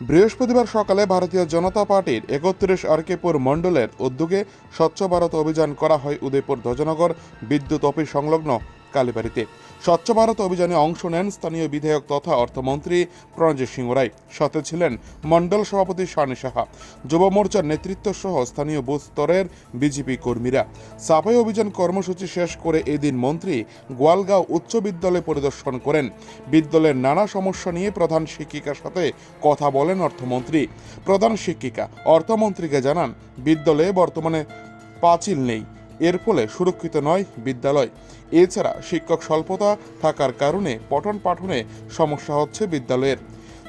বৃহস্পতিবার সকালে ভারতীয় জনতা পার্টির একত্রিশ আরকেপুর মণ্ডলের উদ্যোগে স্বচ্ছ ভারত অভিযান করা হয় উদয়পুর ধ্বজনগর বিদ্যুৎ অফিস সংলগ্ন কালীবাড়িতে। স্বচ্ছ ভারত অভিযানে অংশ নেন স্থানীয় বিধায়ক তথা অর্থমন্ত্রী প্রণজিৎ সিংহ রায়। সাথে ছিলেন মণ্ডল সভাপতি শানি সাহা, যুব মোর্চার নেতৃত্ব সহ স্থানীয় বুথ স্তরের বিজেপি কর্মীরা। সাফাই অভিযান কর্মসূচি শেষ করে এদিন মন্ত্রী গোয়ালগাঁও উচ্চ বিদ্যালয় পরিদর্শন করেন। বিদ্যালয়ের নানা সমস্যা নিয়ে প্রধান শিক্ষিকার সাথে কথা বলেন অর্থমন্ত্রী। প্রধান শিক্ষিকা, অর্থমন্ত্রীকে জানান, বিদ্যালয়ে বর্তমানে পাঁচিল নেই। এর ফলে সুরক্ষিত নয় বিদ্যালয়। এছাড়া শিক্ষক স্বল্পতা থাকার কারণে পঠন পাঠনে সমস্যা হচ্ছে বিদ্যালয়ের।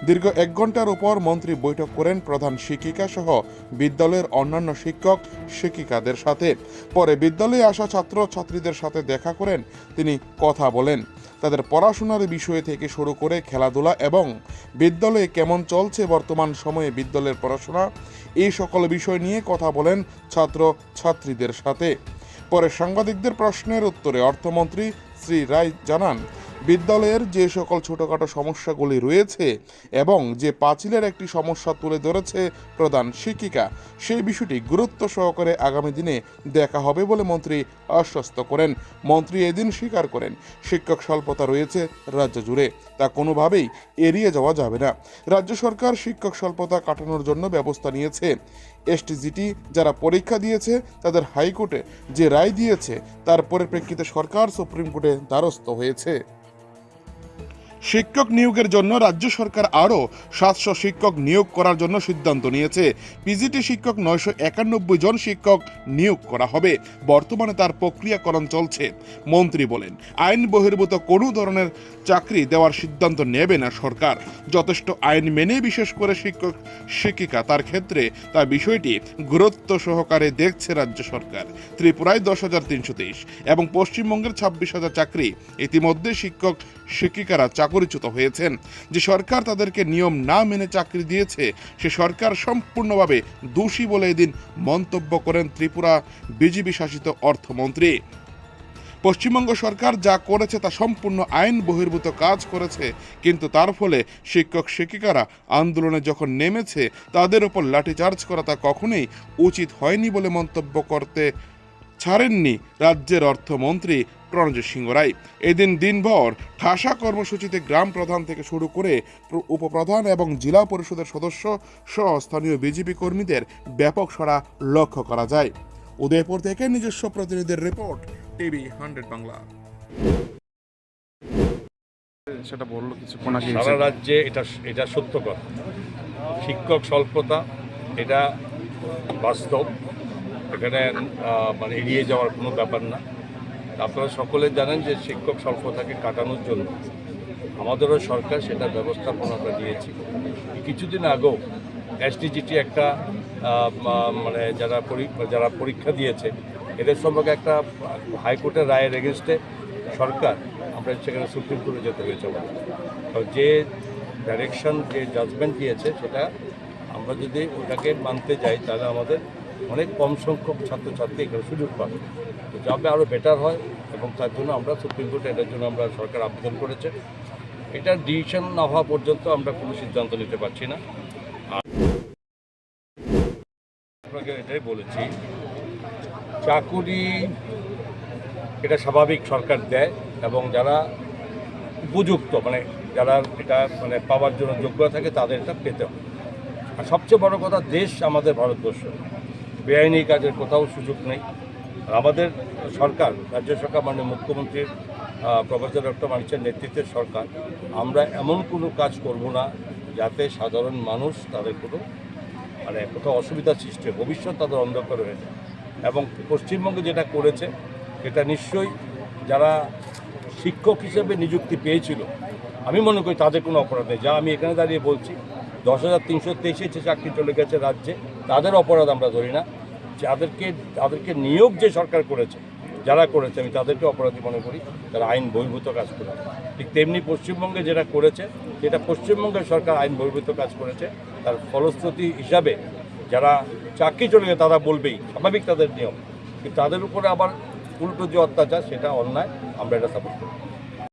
দীর্ঘ এক ঘণ্টার উপর মন্ত্রী বৈঠক করেন প্রধান শিক্ষিকা সহ বিদ্যালয়ের অন্যান্য শিক্ষক শিক্ষিকাদের সাথে। পরে বিদ্যালয়ে আসা ছাত্র ছাত্রীদের সাথে দেখা করেন, তিনি কথা বলেন। তাদের পড়াশোনার বিষয় থেকে শুরু করে খেলাধুলা এবং বিদ্যালয়ে কেমন চলছে বর্তমান সময়ে বিদ্যালয়ের পড়াশোনা, এই সকল বিষয় নিয়ে কথা বলেন ছাত্র ছাত্রীদের সাথে। পরে সাংবাদিকদের প্রশ্নের উত্তরে অর্থমন্ত্রী শ্রী রায় জানান বিদ্যালয়ের যে সকল ছোটখাটো সমস্যাগুলি রয়েছে এবং যে পাঁচিলের একটি সমস্যা তুলে ধরেছে প্রধান শিক্ষিকা, সেই বিষয়টি গুরুত্ব সহকারে আগামী দিনে দেখা হবে বলে মন্ত্রী আশ্বস্ত করেন। মন্ত্রী এদিন স্বীকার করেন, শিক্ষক স্বল্পতা রয়েছে রাজ্য জুড়ে, তা কোনোভাবেই এড়িয়ে যাওয়া যাবে না। রাজ্য সরকার শিক্ষক স্বল্পতা কাটানোর জন্য ব্যবস্থা নিয়েছে। এসটিজিটি যারা পরীক্ষা দিয়েছে, তাদের হাইকোর্টে যে রায় দিয়েছে, তার পরিপ্রেক্ষিতে সরকার সুপ্রিম কোর্টে দ্বারস্থ হয়েছে। শিক্ষক নিয়োগের জন্য রাজ্য সরকার আরও সাতশো শিক্ষক নিয়োগ করার জন্য সিদ্ধান্ত নিয়েছে। পিজিটি শিক্ষক নয়শো একানব্বই জন শিক্ষক নিয়োগ করা হবে। বর্তমানে তার প্রক্রিয়াকরণ চলছে। মন্ত্রী বলেন, আইন বহির্ভূত কোনো ধরনের চাকরি দেওয়ার সিদ্ধান্ত নেবে না সরকার। যথেষ্ট আইন মেনে বিশেষ করে শিক্ষক, শিক্ষিকা তার ক্ষেত্রে তার বিষয়টি গুরুত্ব সহকারে দেখছে রাজ্য সরকার। ত্রিপুরায় দশ হাজার তিনশো তেইশ এবং পশ্চিমবঙ্গের ছাব্বিশ হাজার চাকরি। ইতিমধ্যে শিক্ষক, শিক্ষিকারা চাকরিচ্যুত হয়েছেন। যে সরকার তাদেরকে নিয়ম না মেনে চাকরি দিয়েছে, সে সরকার সম্পূর্ণভাবে দোষী বলে এদিন মন্তব্য করেন ত্রিপুরা বিজেপি শাসিত অর্থমন্ত্রী। পশ্চিমবঙ্গ সরকার যা করেছে তা সম্পূর্ণ আইন বহির্ভূত কাজ করেছে, কিন্তু তার ফলে শিক্ষক শিক্ষিকারা আন্দোলনে যখন নেমেছে, তাদের ওপর লাঠিচার্জ করা তা কখনোই উচিত হয়নি বলে মন্তব্য করতে ছাড়েননি রাজ্যের অর্থমন্ত্রী প্রণজিৎ সিংহ রায়। এদিন দিনভর ঠাসা কর্মসূচিতে গ্রাম প্রধান থেকে শুরু করে উপপ্রধান এবং জেলা পরিষদের সদস্য সহ স্থানীয় বিজেপি কর্মীদের ব্যাপক সাড়া লক্ষ্য করা যায়। উদয়পুর থেকে নিজস্ব প্রতিনিধির রিপোর্ট টিভি হান্ড্রেড বাংলা। সেটা বলল কিছুক্ষণ আগে সারা রাজ্যে এটা এটা সত্য কথা। শিক্ষক স্বল্পতা এটা বাস্তব। এখানে মানে এড়িয়ে যাওয়ার কোনো ব্যাপার না। আপনারা সকলে জানেন যে শিক্ষক স্বল্পতাকে কাটানোর জন্য আমাদেরও সরকার সেটা ব্যবস্থাপনা আমরা নিয়েছি কিছুদিন আগেও এসডিজিটি একটা মানে যারা যারা পরীক্ষা দিয়েছে, এদের সম্পর্কে একটা হাইকোর্টের রায়ের এগেনস্টে সরকার আমরা সেখানে সুপ্রিম কোর্টে যেতে হয়েছে আমাদের যে ডাইরেকশন যে জাজমেন্ট দিয়েছে, সেটা আমরা যদি ওটাকে মানতে যাই, তাহলে আমাদের অনেক কম সংখ্যক ছাত্রছাত্রী এখানে সুযোগ পাবে তো যাতে আরও বেটার হয় এবং তার জন্য আমরা সুপ্রিম কোর্টে এটার জন্য আমরা সরকার আবেদন করেছে। এটার ডিসিশন না হওয়া পর্যন্ত আমরা কোনো সিদ্ধান্ত নিতে পারছি না। আপনাকে এটাই বলেছি, চাকুরি এটা স্বাভাবিক সরকার দেয় এবং যারা উপযুক্ত মানে যারা এটা মানে পাওয়ার জন্য যোগ্যতা থাকে তাদের এটা পেতে হয়। আর সবচেয়ে বড় কথা, দেশ আমাদের ভারতবর্ষ। বেআইনি কাজের কোথাও সুযোগ নেই। আমাদের সরকার, রাজ্য সরকার মানে মুখ্যমন্ত্রীর প্রফেসর ডক্টর মানিসের নেতৃত্বের সরকার, আমরা এমন কোনো কাজ করব না যাতে সাধারণ মানুষ তাদের কোনো মানে কোথাও অসুবিধার সৃষ্টি ভবিষ্যৎ তাদের অন্ধকার হয়ে যায়। এবং পশ্চিমবঙ্গে যেটা করেছে এটা নিশ্চয়ই যারা শিক্ষক হিসেবে নিযুক্তি পেয়েছিল, আমি মনে করি তাদের কোনো অপরাধ নেই। যা আমি এখানে দাঁড়িয়ে বলছি, দশ হাজার তিনশো তেইশে যে চাকরি চলে গেছে রাজ্যে, তাদের অপরাধ আমরা ধরি না। যাদেরকে তাদেরকে নিয়োগ যে সরকার করেছে, যারা করেছে, আমি তাদেরকে অপরাধী মনে করি, তারা আইন বহির্ভূত কাজ করে। ঠিক তেমনি পশ্চিমবঙ্গে যেটা করেছে যেটা পশ্চিমবঙ্গের সরকার আইন বহির্ভূত কাজ করেছে। তার ফলশ্রুতি হিসাবে যারা চাকরি চলে গেছে, তারা বলবেই, স্বাভাবিক তাদের নিয়ম। কিন্তু তাদের উপরে আবার উল্টো যে অত্যাচার, সেটা অন্যায়, আমরা এটা সাপোর্ট করি।